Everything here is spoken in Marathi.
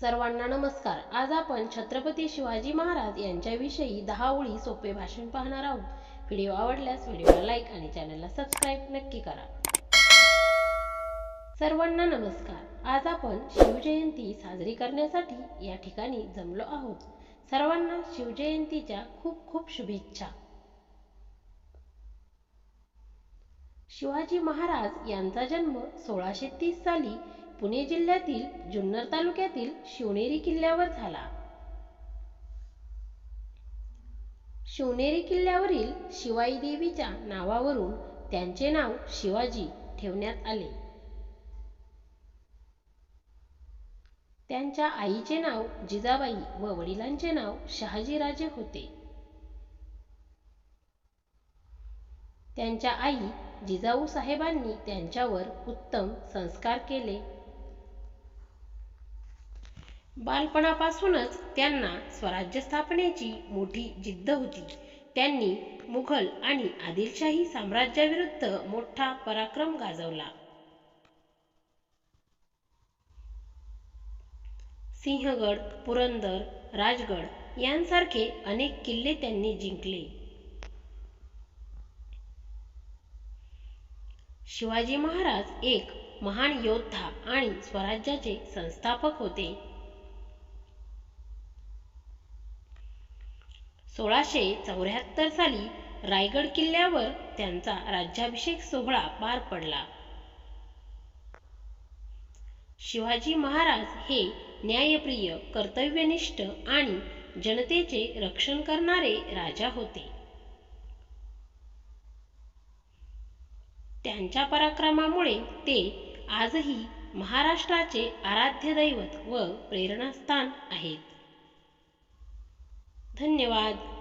सर्वांना नमस्कार. आज आपण छत्रपती शिवाजी महाराज यांच्याविषयी दहा ओळी सोपे भाषण पाहणार आहोत. व्हिडिओ आवडल्यास व्हिडिओला लाईक आणि चॅनलला सबस्क्राईब नक्की करा. सर्वांना नमस्कार. आज आपण शिवजयंती साजरी करण्यासाठी या ठिकाणी जमलो आहोत. सर्वांना शिवजयंतीच्या खूप खूप शुभेच्छा. शिवाजी महाराज यांचा जन्म सोळाशे तीस साली पुणे जिल्ह्यातील जुन्नर तालुक्यातील शिवनेरी किल्ल्यावर झाला. शिवनेरी किल्ल्यावरील शिवाई देवीच्या नावावरून त्यांचे नाव शिवाजी ठेवण्यात आले. त्यांच्या आईचे नाव जिजाबाई व वडिलांचे नाव शहाजीराजे होते. त्यांच्या आई जिजाऊ साहेबांनी त्यांच्यावर उत्तम संस्कार केले. बालपणापासूनच त्यांना स्वराज्य स्थापनेची मोठी जिद्द होती. त्यांनी मुघल आणि आदिलशाही साम्राज्याविरुद्ध मोठा पराक्रम गाजवला. सिंहगड पुरंदर राजगड यांसारखे अनेक किल्ले त्यांनी जिंकले. शिवाजी महाराज एक महान योद्धा आणि स्वराज्याचे संस्थापक होते. सोळाशे चौऱ्याहत्तर साली रायगड किल्ल्यावर त्यांचा राज्याभिषेक सोहळा पार पडला. शिवाजी महाराज हे न्यायप्रिय कर्तव्यनिष्ठ आणि जनतेचे रक्षण करणारे राजा होते. त्यांच्या पराक्रमामुळे ते आजही महाराष्ट्राचे आराध्य दैवत व प्रेरणास्थान आहेत. धन्यवाद.